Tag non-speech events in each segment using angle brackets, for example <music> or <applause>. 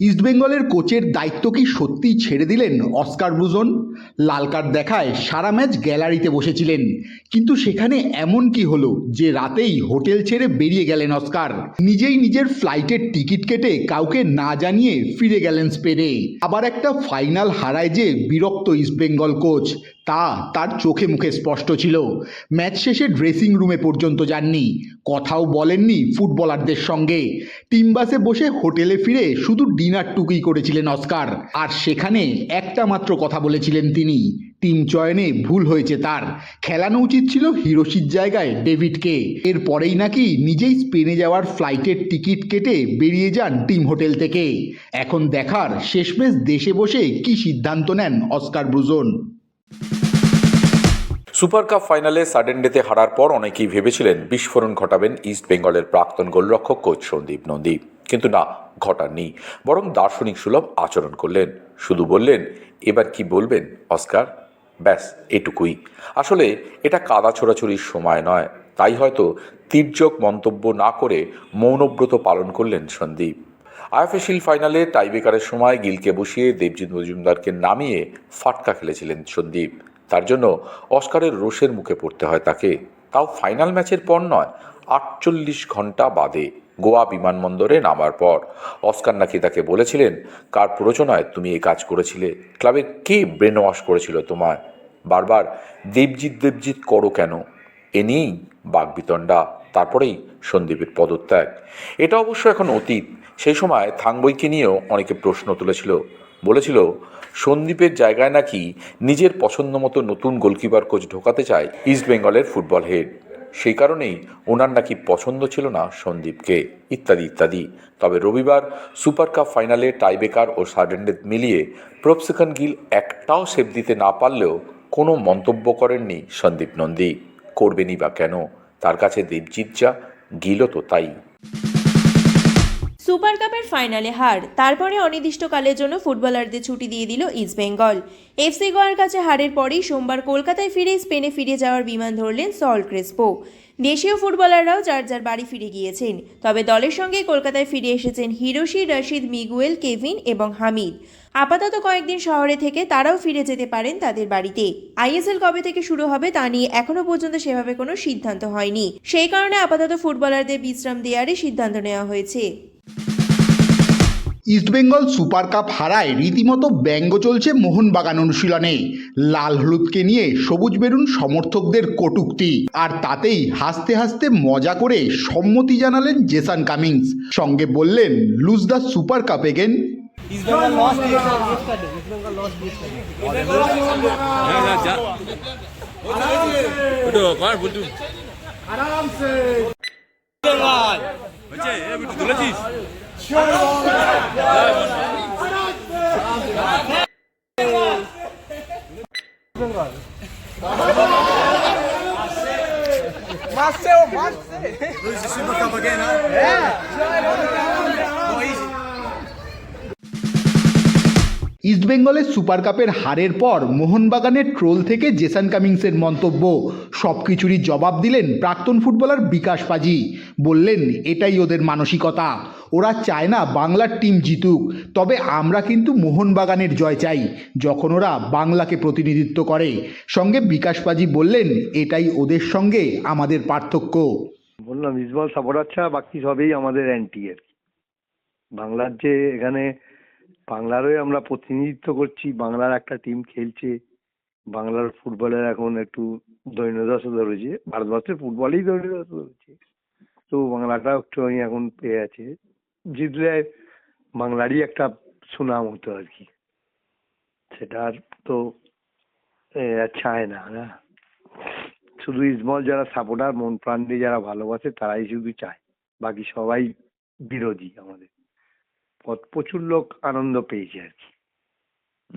ইস্টবেঙ্গলের কোচের দায়িত্ব কি সত্যিই ছেড়ে দিলেন অস্কার ব্রুজন? লাল কার্ড দেখায় সারা ম্যাচ গ্যালারিতে বসেছিলেন। কিন্তু সেখানে এমন কি হলো যে রাতেই হোটেল ছেড়ে বেরিয়ে গেলেন অস্কার? নিজেই নিজের ফ্লাইটের টিকিট কেটে কাউকে না জানিয়ে ফিরে গেলেন স্পেনে। আবার একটা ফাইনাল হারায় যে বিরক্ত ইস্টবেঙ্গল কোচ। তা তার চোখে মুখে স্পষ্ট ছিল। ম্যাচ শেষে ড্রেসিং রুমে পর্যন্ত যাননি। কথাও বলেননি ফুটবলারদের সঙ্গে। টিম বাসে বসে হোটেলে ফিরে শুধু ডিনার টুকুই করেছিলেন অস্কার। আর সেখানে একটা মাত্র কথা বলেছিলেন তিনি। টিম চয়নে ভুল হয়েছে তার। খেলানো উচিত ছিল হিরোশির জায়গায় ডেভিডকে। এরপরেই নাকি নিজেই স্পেনে যাওয়ার ফ্লাইটের টিকিট কেটে বেরিয়ে যান টিম হোটেল থেকে। এখন দেখার শেষমেশ দেশে বসে কি সিদ্ধান্ত নেন অস্কার ব্রুজন? সুপার কাপ ফাইনালে সাডেন ডেতে হারার পর অনেকেই ভেবেছিলেন বিস্ফোরণ ঘটাবেন ইস্ট বেঙ্গলের প্রাক্তন গোলরক্ষক কোচ সন্দীপ নন্দী। কিন্তু না, ঘটাননি। বরং দার্শনিক সুলভ আচরণ করলেন। শুধু বললেন, এবার কি বলবেন, অস্কার? ব্যাস, এটুকুই। আসলে এটা কাদা ছোড়াছুরির সময় নয়। তাই হয়তো তীর্যক মন্তব্য না করে মৌনব্রত পালন করলেন সন্দীপ। আইএফএ ফাইনালে টাইবেকারের সময় গিলকে বসিয়ে দেবজিৎ মজুমদারকে নামিয়ে ফাটকা খেলেছিলেন সন্দীপ। তার জন্য অস্কারের রোষের মুখে পড়তে হয় তাকে। তাও ফাইনাল ম্যাচের পর নয়, আটচল্লিশ ঘণ্টা বাদে গোয়া বিমানবন্দরে নামার পর অস্কার নাকি তাকে বলেছিলেন, কার প্ররোচনায় তুমি এই কাজ করেছিলে? ক্লাবের কে ব্রেন ওয়াশ করেছিল তোমায়? বারবার দেবজিৎ দেবজিৎ করো কেন? এ নিয়েই বাগবিতণ্ডা, তারপরেই সন্দীপের পদত্যাগ। এটা অবশ্য এখন অতীত। সেই সময় থাংবইকে নিয়েও অনেকে প্রশ্ন তুলেছিল। বলেছিল, সন্দীপের জায়গায় নাকি নিজের পছন্দ মতো নতুন গোলকিপার কোচ ঢোকাতে চায় ইস্টবেঙ্গলের ফুটবল হেড। সেই কারণেই ওনার নাকি পছন্দ ছিল না সন্দীপকে। ইত্যাদি ইত্যাদি। তবে রবিবার সুপার কাপ ফাইনালে টাইবেকার ও সাডেনডেথ মিলিয়ে প্রপসিকন গিল একটাও সেভ দিতে না পারলেও কোনো মন্তব্য করেননি সন্দীপ নন্দী। করবেনই বা কেন? তার কাছে দেবজিৎ যা, গিলও তো তাই। সুপার কাপের ফাইনালে হার। তারপরে অনির্দিষ্টকালের জন্য ফুটবলারদের ছুটি দিয়ে দিল ইস্টবেঙ্গল এফসি গোয়ার কাছে হারের পরেই সোমবার কলকাতায় ফিরে স্পেনে ফিরে যাওয়ার বিমান ধরলেন সল ক্রেসপো। দেশীয় ফুটবলাররাও যার যার বাড়ি ফিরে গিয়েছেন। তবে দলের সঙ্গে কলকাতায় ফিরে এসেছেন হিরোশি, রশিদ, মিগুয়েল, কেভিন এবং হামিদ। আপাতত কয়েকদিন শহরে থেকে তারাও ফিরে যেতে পারেন তাদের বাড়িতে। আইএসএল কবে থেকে শুরু হবে তা নিয়ে এখনও পর্যন্ত সেভাবে কোনো সিদ্ধান্ত হয়নি। সেই কারণে আপাতত ফুটবলারদের বিশ্রাম দেওয়ারই সিদ্ধান্ত নেওয়া হয়েছে। ইস্টবেঙ্গল সুপার কাপ হারায় রীতিমতো ব্যঙ্গ চলছে মোহনবাগান অনুশীলনে। লাল হলুদকে নিয়ে সবুজ বেরুন সমর্থকদের কটুক্তি। আর তাতেই হাসতে হাসতে মজা করে সম্মতি জানালেন জেসান কামিংস। সঙ্গে বললেন lose the super cup again Marcel, Marcel! Luiz de cima acaba ganhando. É! ইস্টবেঙ্গলের সুপার কাপের হারের পর মোহনবাগানের ট্রোল থেকে জেসান কামিংসের মন্তব্য। সব কিছুরই জবাব দিলেন প্রাক্তন ফুটবলার বিকাশ পাজি। বললেন, এটাই ওদের মানসিকতা। ওরা চায় না বাংলার টিম জিতুক। তবে আমরা কিন্তু মোহনবাগানের জয় চাই, যখন ওরা বাংলাকে প্রতিনিধিত্ব করে। সঙ্গে বিকাশ পাজি বললেন, এটাই ওদের সঙ্গে আমাদের পার্থক্য। বললাম ইসবল সাপোর্টার ছাড়া বাকি সবই আমাদের অ্যান্টি বাংলার যে এখানে বাংলারই আমরা প্রতিনিধিত্ব করছি, বাংলার একটা টিম খেলছে, বাংলার ফুটবলের এখন একটু দৈন্যদশা ধরেছে, ভারতবর্ষের ফুটবলেই দৈন্যদশা ধরেছে। তো বাংলাটা একটু আমি এখন পেয়ে আছে, জিতলে বাংলারই একটা সুনাম হতো আর কি। সেটা আর তো চায় না না? শুধু ইসমল যারা সাপোর্টার মন প্রাণ দিয়ে যারা ভালোবাসে, তারাই শুধু চায়, বাকি সবাই বিরোধী আমাদের। প্রচুর লোক আনন্দ পেয়েছে আর কি।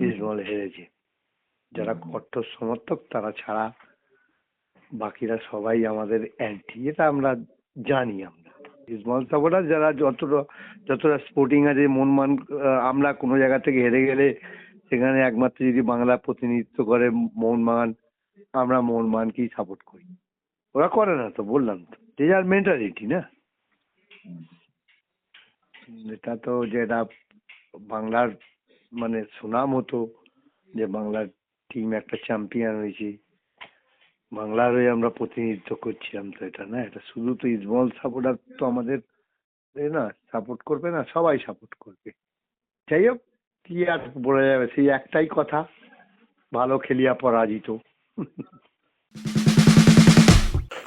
ইসমল হেরেছে। যারা কট্টর সমর্থক তারা ছাড়া বাকিরা সবাই আমাদের অ্যান্টি এটা আমরা জানি আমরা। ইসমল সাপোর্টার যারা যতটা যতটা স্পোর্টিং আছে মন মান আমরা কোনো জায়গা থেকে হেরে গেলে সেখানে একমাত্র যদি বাংলা প্রতিনিধিত্ব করে মোহনবাগান আমরা মোহনবাগানকেই সাপোর্ট করি। ওরা করে না তো বললাম তো। যে যার মেন্টালিটি না? এটা তো যেটা বাংলার মানে সুনাম হতো যে বাংলার টিম একটা চ্যাম্পিয়ন হয়েছে। বাংলার হয়ে আমরা প্রতিনিধিত্ব করছিলাম তো এটা, না? এটা শুধু তো ইসবল সাপোর্টার তো আমাদের না সাপোর্ট করবে না, সবাই সাপোর্ট করবে। যাই হোক, কি আর বলা যাবে? সেই একটাই কথা, ভালো খেলিয়া পরাজিত। <laughs>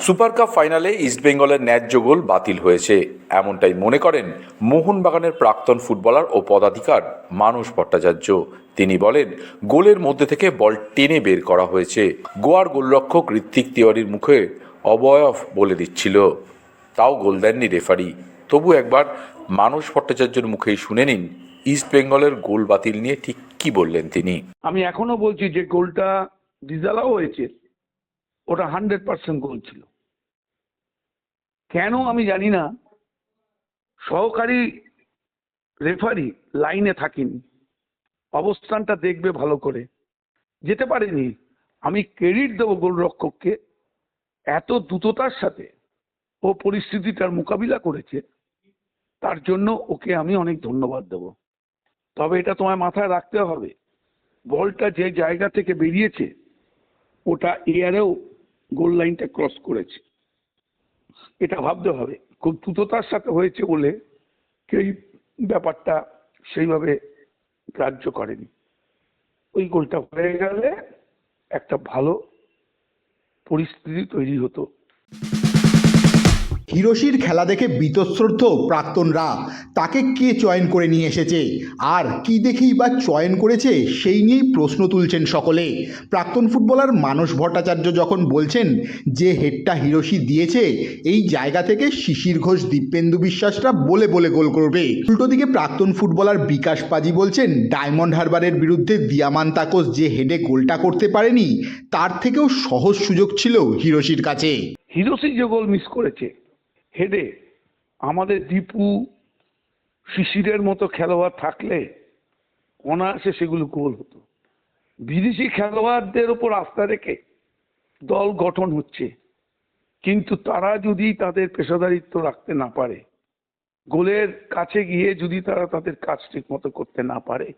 সুপার কাপ ফাইনালে ইস্টবেঙ্গলের ন্যায্য গোল বাতিল হয়েছে। এমনটাই মনে করেন মোহনবাগানের প্রাক্তন ফুটবলার ও পদাধিকার মানস ভট্টাচার্য। তিনি বলেন, গোলের মধ্যে থেকে বল টেনে বের করা হয়েছে। গোয়ার গোলরক্ষক ঋত্বিক তিওয়ারির মুখে অবয়ব বলে দিচ্ছিল। তাও গোল দেননি রেফারি। তবু একবার মানস ভট্টাচার্যের মুখেই শুনে নিন ইস্টবেঙ্গলের গোল বাতিল নিয়ে ঠিক কি বললেন তিনি। আমি এখনও বলছি যে গোলটা ডিজালাও হয়েছে। ওটা হান্ড্রেড পার্সেন্ট গোল ছিল। কেন আমি জানি না, সহকারী রেফারি লাইনে থাকেনি। অবস্থানটা দেখবে ভালো করে। যেতে পারেনি। আমি ক্রেডিট দেবো গোলরক্ষককে। এত দ্রুততার সাথে ও পরিস্থিতিটার মোকাবিলা করেছে, তার জন্য ওকে আমি অনেক ধন্যবাদ দেব। তবে এটা তোমায় মাথায় রাখতে হবে। বলটা যে জায়গা থেকে বেরিয়েছে, ওটা এয়ারেও গোল লাইনটা ক্রস করেছে। এটা ভাবতে হবে। খুব দ্রুততার সাথে হয়েছে বলে কেউ ব্যাপারটা সেইভাবে গ্রাহ্য করেনি। ওই গোলটা হয়ে গেলে একটা ভালো পরিস্থিতি তৈরি হতো। হিরোশির খেলা দেখে বীতশ্রদ্ধ প্রাক্তনরা। তাকে কে চয়ন করে নিয়ে এসেছে? আর কি দেখেই বা চয়ন করেছে? সেই নিয়েই প্রশ্ন তুলছেন সকলে। প্রাক্তন ফুটবলার মানস ভট্টাচার্য যখন বলছেন যে হেডটা হিরোশি দিয়েছে, এই জায়গা থেকে শিশির ঘোষ, দীপেন্দু বিশ্বাসরা বলে বলে গোল করবে। উল্টো দিকে প্রাক্তন ফুটবলার বিকাশ পাজি বলছেন, ডায়মন্ড হারবারের বিরুদ্ধে দিয়ামান তাকোস যে হেডে গোলটা করতে পারেনি, তার থেকেও সহজ সুযোগ ছিল হিরোশির কাছে। হিরোশি যে গোল মিস করেছে হেডে আমাদের দীপু শিশিরের মতো খেলোয়াড় থাকলে অনায়াসে সেগুলো গোল হতো। বিদেশি খেলোয়াড়দের ওপর আস্থা রেখে দল গঠন হচ্ছে। কিন্তু তারা যদি তাদের পেশাদারিত্ব রাখতে না পারে গোলের কাছে গিয়ে যদি তারা তাদের কাজ ঠিক মতো করতে না পারে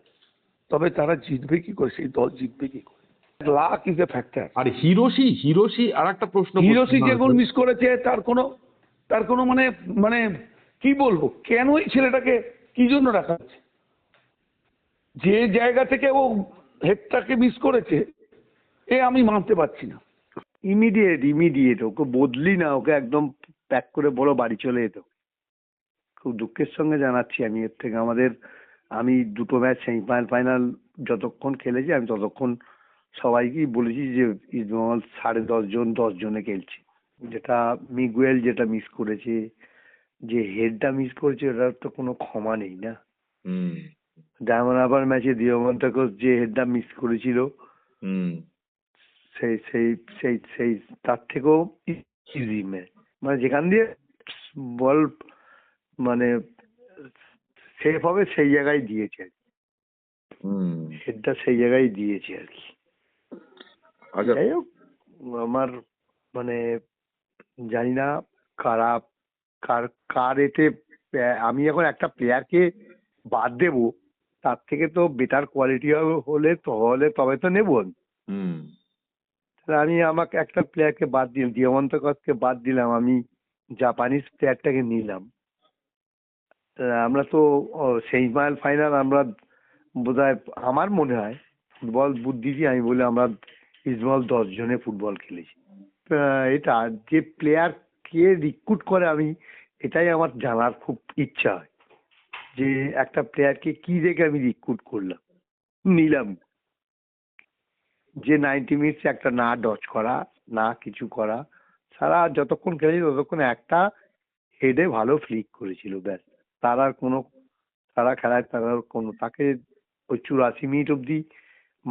তবে তারা জিতবে কি করে? সেই দল জিতবে কি করে? Luck is a factor. R Hiroshi Hiroshi আর একটা প্রশ্ন হিরোশি যে গোল মিস করেছে তার কোনো তার কোনো মানে মানে কি বলব? কেন এই ছেলেটাকে কি জন্য রাখা হচ্ছে যে জায়গা থেকে ও হেডটাকে মিস করেছে, এ আমি মানতে পারছি না। ইমিডিয়েট ইমিডিয়েট ওকে বদলি না, ওকে একদম প্যাক করে বলো বাড়ি চলে যেত খুব দুঃখের সঙ্গে জানাচ্ছি আমি, এর থেকে আমাদের, আমি দুটো ম্যাচ সেমিফাইনাল ফাইনাল যতক্ষণ খেলেছি, আমি ততক্ষণ সবাইকেই বলেছি যে ইস্টবেঙ্গল সাড়ে দশ জন, দশ জনে খেলছে। যেটা মিগুয়েল যেটা মিস করেছে যে হেডটা মিস করেছে ওটার তো কোনো ক্ষমা নেই না। ডায়মন্ড হারবার ম্যাচে দিয়মন্তাকস যে হেডটা মিস করেছিল হুম। সেই সেই সেই সেই তার থেকেও ইজি ম্যাচ মানে যেখান দিয়ে বল মানে সেফ হবে সেই জায়গায় দিয়েছে আর কি। হুম। হেডটা সেই জায়গায় দিয়েছে আর কি। আচ্ছা। যাই হোক আমার মানে জানি না কারা কার কার এতে আমি এখন একটা প্লেয়ারকে বাদ দেবো তার থেকে তো বেটার কোয়ালিটি হলে তো হলে তবে তো নেব আমি। আমাকে একটা প্লেয়ারকে বাদ দিলাম দিয়মন্ত কসকে বাদ দিলাম আমি জাপানিজ প্লেয়ারটাকে নিলাম। আমরা তো সেমিফাইনাল ফাইনাল আমরা বোধহয় আমার মনে হয় ফুটবল বুদ্ধি দিয়ে আমি বলি আমরা ইসবল দশ জনে ফুটবল খেলেছি। এটা যে প্লেয়ার কে রিক্রুট করে আমি, এটাই আমার জানার খুব ইচ্ছা হয়। যে একটা প্লেয়ারকে কি দেখে আমি রিক্রুট করলাম, নিলাম। যে নাইনটি মিনিটস একটা না ডচ করা, না কিছু করা, সারা যতক্ষণ খেলেছি ততক্ষণ একটা হেডে ভালো ফ্লিক করেছিল, ব্যাস। তার আর কোনো সারা খেলায় তার আর কোনো, তাকে ওই চুরাশি মিনিট অবধি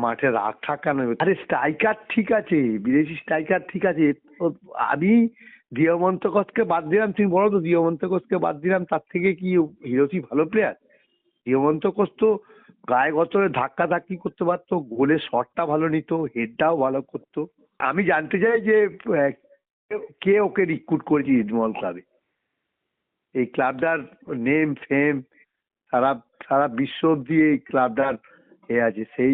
মাঠে রাগ রাখা কেন? আরে স্ট্রাইকার ঠিক আছে, বিদেশি স্ট্রাইকার ঠিক আছে। আমি দিয়মন্তকসকে বাদ দিলাম, তুমি বলো তো দিয়মন্তকসকে বাদ দিলাম, তার থেকে কি হিরোসি ভালো প্লেয়ার দিয়মন্তকস তো গায়ে গতরে ধাক্কা ধাক্কি করতে পারতো গোলের শটটা ভালো নিত হেডটাও ভালো করতো। আমি জানতে চাই যে কে ওকে রিক্রুট করেছে ইস্টবেঙ্গল ক্লাবে এই ক্লাবটার নেম ফেম সারা সারা বিশ্ব অব্দি এই ক্লাবটার এ আছে। সেই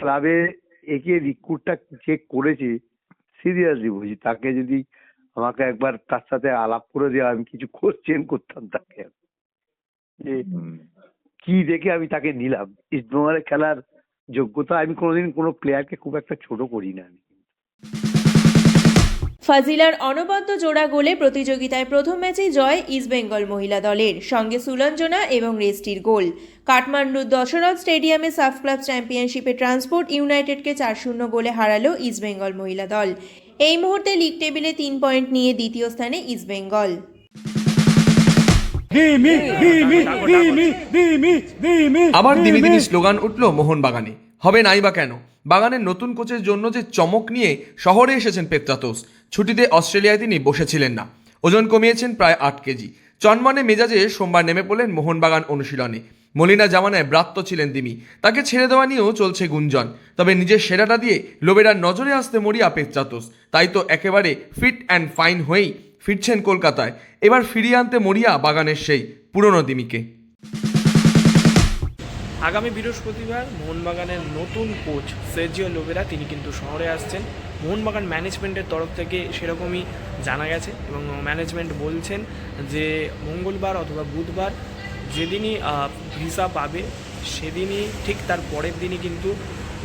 ক্লাবে একে রিক্রুটটা যে করেছে সিরিয়াসলি বলছি তাকে যদি আমাকে একবার তার সাথে আলাপ করে দেওয়া আমি কিছু খোঁজ কোশ্চেন করতাম তাকে। যে কি দেখে আমি তাকে নিলাম? ইস্টবেঙ্গলে খেলার যোগ্যতা আমি কোনোদিন কোনো প্লেয়ারকে খুব একটা ছোট করি না আমি। ফাজিলার অনবদ্য জোড়া গোলে প্রতিযোগিতায় প্রথম ম্যাচেই জয় ইস্টবেঙ্গল মহিলা দলের। সঙ্গে সুলঞ্জনা এবং রেস্টির গোল। কাঠমান্ডুর দশরথ স্টেডিয়ামে সাফ ক্লাব চ্যাম্পিয়নশিপে ট্রান্সপোর্ট ইউনাইটেডকে চার শূন্য গোলে হারালো ইস্টবেঙ্গল মহিলা দল। এই মুহূর্তে লিগ টেবিলে তিন পয়েন্ট নিয়ে দ্বিতীয় স্থানে ইস্টবেঙ্গল আবার দিনে দিনে স্লোগান উঠল মোহনবাগানে। হবে নাই বা কেন? বাগানের নতুন কোচের জন্য যে চমক নিয়ে শহরে এসেছেন পেত্রাতোস ছুটিতে অস্ট্রেলিয়ায় তিনি বসেছিলেন না। ওজন কমিয়েছেন প্রায় আট কেজি। চনমনে মেজাজে সোমবার নেমে পড়লেন মোহনবাগান অনুশীলনে। মলিনা জামানায় ব্রাত্য ছিলেন তিনি। তাকে ছেড়ে দেওয়া নিয়েও চলছে গুঞ্জন। তবে নিজের সেরাটা দিয়ে লোবেরার নজরে আসতে মরিয়া পেত্রাতোস তাই তো একেবারে ফিট অ্যান্ড ফাইন হয়েই ফিরছেন কলকাতায়। এবার ফিরিয়ে আনতে মরিয়া বাগানের সেই পুরনো দিমিকে। আগামী বৃহস্পতিবার মোহনবাগানের নতুন কোচ সের্জিও লোবেরা তিনি কিন্তু শহরে আসছেন। মোহনবাগান ম্যানেজমেন্টের তরফ থেকে সেরকমই জানা গেছে এবং ম্যানেজমেন্ট বলছেন যে মঙ্গলবার অথবা বুধবার যেদিনই ভিসা পাবে সেদিনই ঠিক তার পরের দিনই কিন্তু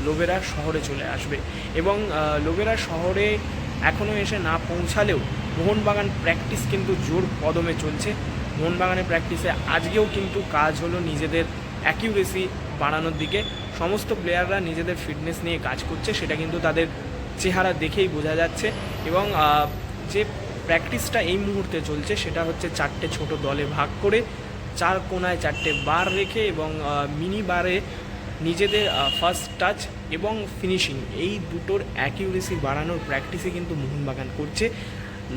লোবেরা শহরে চলে আসবে এবং লোবেরা শহরে এখনও এসে না পৌঁছালেও মোহনবাগান প্র্যাকটিস কিন্তু জোর কদমে চলছে। মোহনবাগানের প্র্যাকটিসে আজকেও কিন্তু কাজ হলো নিজেদের অ্যাকিউরেসি বাড়ানোর দিকে। সমস্ত প্লেয়াররা নিজেদের ফিটনেস নিয়ে কাজ করছে, সেটা কিন্তু তাদের চেহারা দেখেই বোঝা যাচ্ছে। এবং যে প্র্যাকটিসটা এই মুহূর্তে চলছে, সেটা হচ্ছে চারটে ছোট দলে ভাগ করে, চার কোনায় চারটে বার রেখে এবং মিনি বারে নিজেদের ফার্স্ট টাচ এবং ফিনিশিং এই দুটোর অ্যাকিউরেসি বাড়ানোর প্র্যাকটিসে কিন্তু মোহনবাগান করছে।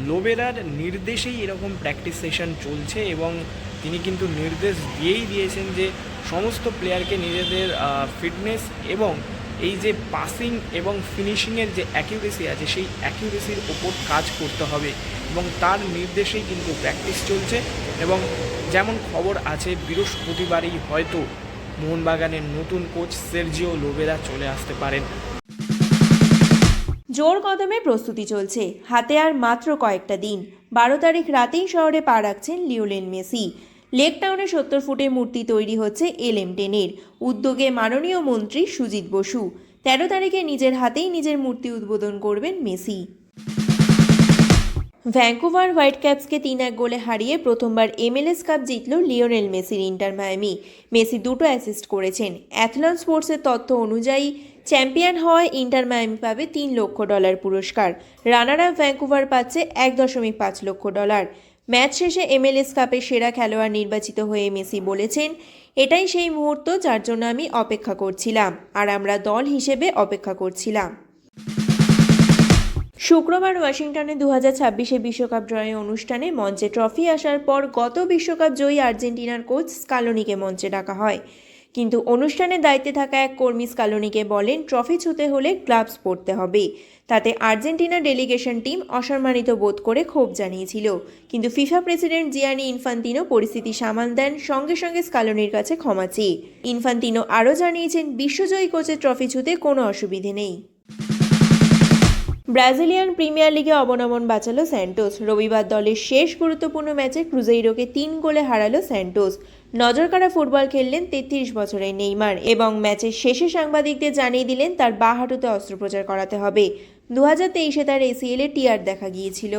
লোবেরার নির্দেশেই এরকম প্র্যাকটিস সেশন চলছে এবং তিনি কিন্তু নির্দেশ দিয়েই দিয়েছেন যে সমস্ত প্লেয়ারকে নিজেদের ফিটনেস এবং এই যে পাসিং এবং ফিনিশিংয়ের যে অ্যাকিউরেসি আছে, সেই অ্যাকিউরেসির ওপর কাজ করতে হবে এবং তার নির্দেশেই কিন্তু প্র্যাকটিস চলছে এবং যেমন খবর আছে, বৃহস্পতিবারই হয়তো মোহনবাগানের নতুন কোচ সের্জিও লোবেরা চলে আসতে পারেন। জোর কদমে প্রস্তুতি চলছে। হাতে আর মাত্র কয়েকটা দিন। বারো তারিখ রাতেই শহরে পা রাখছেন লিওলেন মেসি। লেক টাউনে সত্তর ফুটের মূর্তি তৈরি হচ্ছে এল এম টেনের। উদ্যোগে মাননীয় মন্ত্রী সুজিত বসু। তেরো তারিখে নিজের হাতেই নিজের মূর্তি উদ্বোধন করবেন মেসি। ভ্যাঙ্কুভার হোয়াইট ক্যাপসকে তিন এক গোলে হারিয়ে প্রথমবার এমএলএস কাপ জিতল লিওনেল মেসির ইন্টার মায়ামি। মেসি দুটো অ্যাসিস্ট করেছেন। অ্যাথলন স্পোর্টসের তথ্য অনুযায়ী, চ্যাম্পিয়ন হওয়ায় ইন্টার মায়ামি পাবে তিন লক্ষ ডলার পুরস্কার। রানার আপ ভ্যাঙ্কুভার পাচ্ছে এক দশমিক পাঁচ লক্ষ ডলার। ম্যাচ শেষে এমএলএস কাপের সেরা খেলোয়াড় নির্বাচিত হয়ে মেসি বলেছেন, এটাই সেই মুহূর্ত যার জন্য আমি অপেক্ষা করছিলাম, আর আমরা দল হিসেবে অপেক্ষা করছিলাম। শুক্রবার ওয়াশিংটনে দু হাজার ছাব্বিশে বিশ্বকাপ ড্রয়িং অনুষ্ঠানে মঞ্চে ট্রফি আসার পর গত বিশ্বকাপ জয়ী আর্জেন্টিনার কোচ স্কালোনিকে মঞ্চে ডাকা হয়। কিন্তু অনুষ্ঠানের দায়িত্বে থাকা এক কর্মী স্কালোনিকে বলেন, ট্রফি ছুতে হলে গ্লাভস পরতে হবে। তাতে আর্জেন্টিনা ডেলিগেশন টিম অসম্মানিত বোধ করে ক্ষোভ জানিয়েছিল। কিন্তু ফিফা প্রেসিডেন্ট জিয়ানি ইনফান্তিনো পরিস্থিতি সামাল দেন, সঙ্গে সঙ্গে স্কালোনির কাছে ক্ষমা চেয়ে। ইনফান্তিনো আরও জানিয়েছেন, বিশ্বজয়ী কোচের ট্রফি ছুতে কোনো অসুবিধে নেই। ব্রাজিলিয়ান প্রিমিয়ার লিগে অবনমন বাঁচালো স্যান্টোস। রবিবার দলের শেষ গুরুত্বপূর্ণ ম্যাচে ক্রুজেইরোকে তিন গোলে হারালো স্যান্টোস। নজরকাড়া ফুটবল খেললেন তেত্রিশ বছরের নেইমার এবং ম্যাচের শেষে সাংবাদিকদের জানিয়ে দিলেন তার বাঁ হাঁটুতে অস্ত্রোপচার করাতে হবে। দু হাজার তেইশে তার এসিএলে টিআর দেখা গিয়েছিল।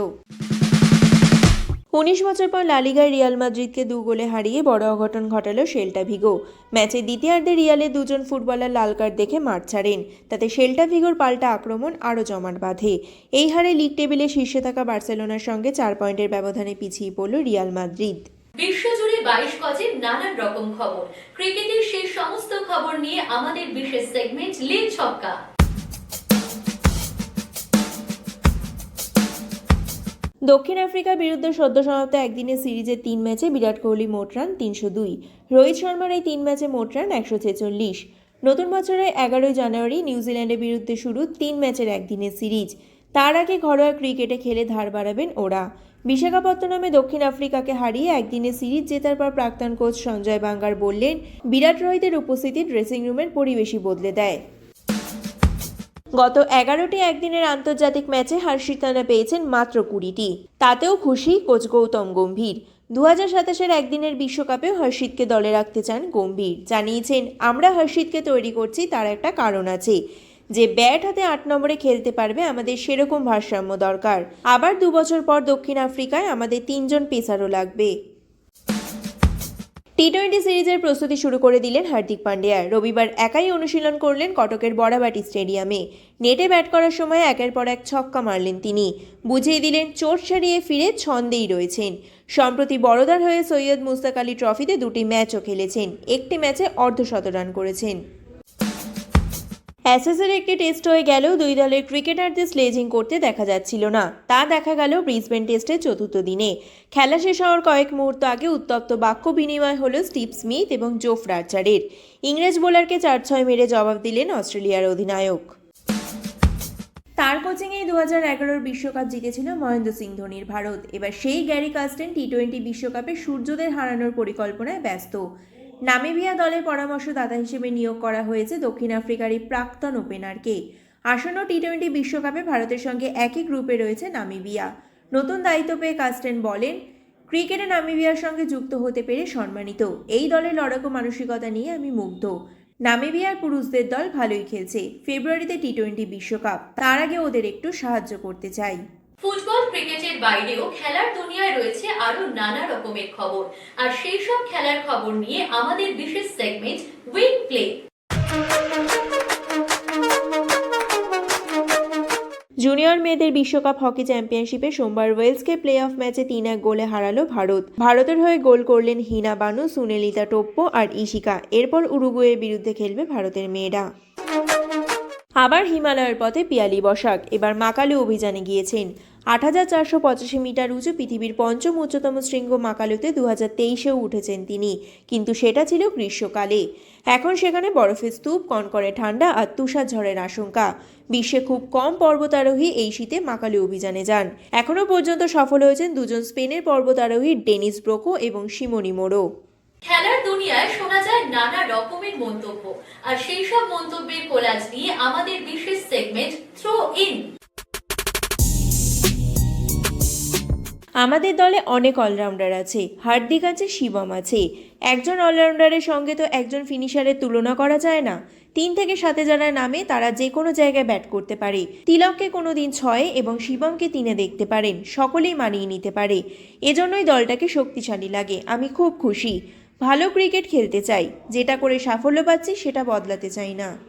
উনিশ বছর পর লালিগায় রিয়াল মাদ্রিদকে দু গোলে হারিয়ে বড় অঘটন ঘটালো শেল্টা ভিগো। ম্যাচে দ্বিতীয়ার্ধে রিয়ালে দুজন ফুটবলার লাল কার্ড দেখে মাঠ ছাড়েন। তাতে শেল্টা ভিগোর পাল্টা আক্রমণ আরও জমাট বাঁধে। এই হারে লিগ টেবিলে শীর্ষে থাকা বার্সেলোনার সঙ্গে চার পয়েন্টের ব্যবধানে পিছিয়ে পড়ল রিয়াল মাদ্রিদ। বিশ্বজুড়ে বাইশ নানান রকম খবর। ক্রিকেটের সেই সমস্ত খবর নিয়ে আমাদের বিশেষ সেগমেন্ট লিগ ছক্কা। দক্ষিণ আফ্রিকার বিরুদ্ধে সদ্য সমাপ্ত একদিনের সিরিজের তিন ম্যাচে বিরাট কোহলি মোট রান তিনশো দুই। রোহিত শর্মার এই তিন ম্যাচে মোট রান একশো ছেচল্লিশ। নতুন বছরের এগারোই জানুয়ারি নিউজিল্যান্ডের বিরুদ্ধে শুরু তিন ম্যাচের একদিনের সিরিজ। তার আগে ঘরোয়া ক্রিকেটে খেলে ধার বাড়াবেন ওরা। বিশাখাপত্তনমে দক্ষিণ আফ্রিকাকে হারিয়ে একদিনে সিরিজ জেতার পর প্রাক্তন কোচ সঞ্জয় বাঙ্গার বললেন, বিরাট রোহিতের উপস্থিতি ড্রেসিং রুমের পরিবেশই বদলে দেয়। গত এগারোটি একদিনের আন্তর্জাতিক ম্যাচে হার্ষিত রানা পেয়েছেন মাত্র কুড়িটি। তাতেও খুশি কোচ গৌতম গম্ভীর। দু হাজার সাতাশের একদিনের বিশ্বকাপেও হর্ষিতকে দলে রাখতে চান গম্ভীর। জানিয়েছেন, আমরা হর্ষিতকে তৈরি করছি, তার একটা কারণ আছে। যে ব্যাট হাতে আট নম্বরে খেলতে পারবে আমাদের সেরকম ভারসাম্য দরকার। আবার দু বছর পর দক্ষিণ আফ্রিকায় আমাদের তিনজন পেসারও লাগবে। টি টোয়েন্টি সিরিজের প্রস্তুতি শুরু করে দিলেন হার্দিক পান্ডিয়া। রবিবার একাই অনুশীলন করলেন কটকের বড়াবাটি স্টেডিয়ামে। নেটে ব্যাট করার সময় একের পর এক ছক্কা মারলেন তিনি। বুঝিয়ে দিলেন, চোট সারিয়ে ফিরে ছন্দেই রয়েছেন। সম্প্রতি বড়দার হয়ে সৈয়দ মুস্তাক আলী ট্রফিতে দুটি ম্যাচও খেলেছেন। একটি ম্যাচে অর্ধশত রান করেছেন। অ্যাসেসের একটি টেস্ট হয়ে গেলেও দুই দলের ক্রিকেটারদের স্লেজিং করতে দেখা যাচ্ছিল না। তা দেখা গেল ব্রিসবেন টেস্টের চতুর্থ দিনে। খেলা শেষ হওয়ার কয়েক মুহূর্ত আগে উত্তপ্ত বাক্য বিনিময় হল স্টিভ স্মিথ এবং জোফ রার্চারের ইংরেজ বোলারকে চার ছয় মেরে জবাব দিলেন অস্ট্রেলিয়ার অধিনায়ক। তার কোচিংয়েই দু হাজার এগারোর বিশ্বকাপ জিতেছিল মহেন্দ্র সিং ধোনির ভারত। এবার সেই গ্যারি কাস্টেন টি টোয়েন্টি বিশ্বকাপে সূর্যদের হারানোর পরিকল্পনায় ব্যস্ত। নামিবিয়া দলের পরামর্শদাতা হিসেবে নিয়োগ করা হয়েছে দক্ষিণ আফ্রিকার এই প্রাক্তন ওপেনারকে। আসন্ন টি টোয়েন্টি বিশ্বকাপে ভারতের সঙ্গে একই গ্রুপে রয়েছে নামিবিয়া। নতুন দায়িত্ব পেয়ে কাস্টেন বলেন, ক্রিকেটে নামিবিয়ার সঙ্গে যুক্ত হতে পেরে সম্মানিত। এই দলের লড়াকু মানসিকতা নিয়ে আমি মুগ্ধ। নামিবিয়ার পুরুষদের দল ভালোই খেলছে। ফেব্রুয়ারিতে টি টোয়েন্টি বিশ্বকাপ। তার আগে ওদের একটু সাহায্য করতে চাই। ফুটবল ক্রিকেটের বাইরেও খেলার দুনিয়ায় রয়েছে আরও নানা রকমের খবর। আর সেই সব খেলার খবর নিয়ে আমাদের বিশেষ সেগমেন্ট উইন প্লে জুনিয়র মেয়েদের বিশ্বকাপ হকি চ্যাম্পিয়নশিপে সোমবার ওয়েলসকে প্লে অফ ম্যাচে তিন এক গোলে হারালো ভারত। ভারতের হয়ে গোল করলেন হিনা বানু, সুনেলিতা টোপ্পো আর ইশিকা এরপর উরুগুয়ের বিরুদ্ধে খেলবে ভারতের মেয়েরা। আবার হিমালয়ের পথে পিয়ালি বসাক। এবার মাকালু অভিযানে গিয়েছেন। আট হাজার চারশো পঁচাশি মিটার উঁচু পৃথিবীর পঞ্চম উচ্চতম শৃঙ্গ মাকালুতে দু হাজার তেইশেও উঠেছেন তিনি। কিন্তু সেটা ছিল গ্রীষ্মকালে। এখন সেখানে বরফের স্তূপ কনকনে ঠান্ডা আর তুষার ঝড়ের আশঙ্কা। বিশ্বে খুব কম পর্বতারোহী এই শীতে মাকালু অভিযানে যান। এখনও পর্যন্ত সফল হয়েছেন দুজন স্পেনের পর্বতারোহী ডেনিস ব্রোকো এবং সিমোনি মোরো। খেলার দুনিয়ায় শোনা যায় নানা রকমের মন্তব্য। আর সেই সব মন্তব্যের কোলাজ নিয়ে আমাদের বিশেষ সেগমেন্ট থ্রো ইন আমাদের দলে অনেক অলরাউন্ডার আছে। হার্দিক আছে, শিবম আছে। একজন অলরাউন্ডারের সঙ্গে তো একজন ফিনিশারের তুলনা করা যায় না। তিন থেকে সাতে যারা নামে, তারা যে কোনো জায়গায় ব্যাট করতে পারে। তিলককে কোনো দিন ছয়ে এবং শিবমকে তিনে দেখতে পারেন, সকলেই মানিয়ে নিতে পারে। এজন্যই দলটাকে শক্তিশালী লাগে, আমি খুব খুশি। ভালো ক্রিকেট খেলতে চাই, যেটা করে সাফল্য পাচ্ছি, সেটা বদলাতে চাই না।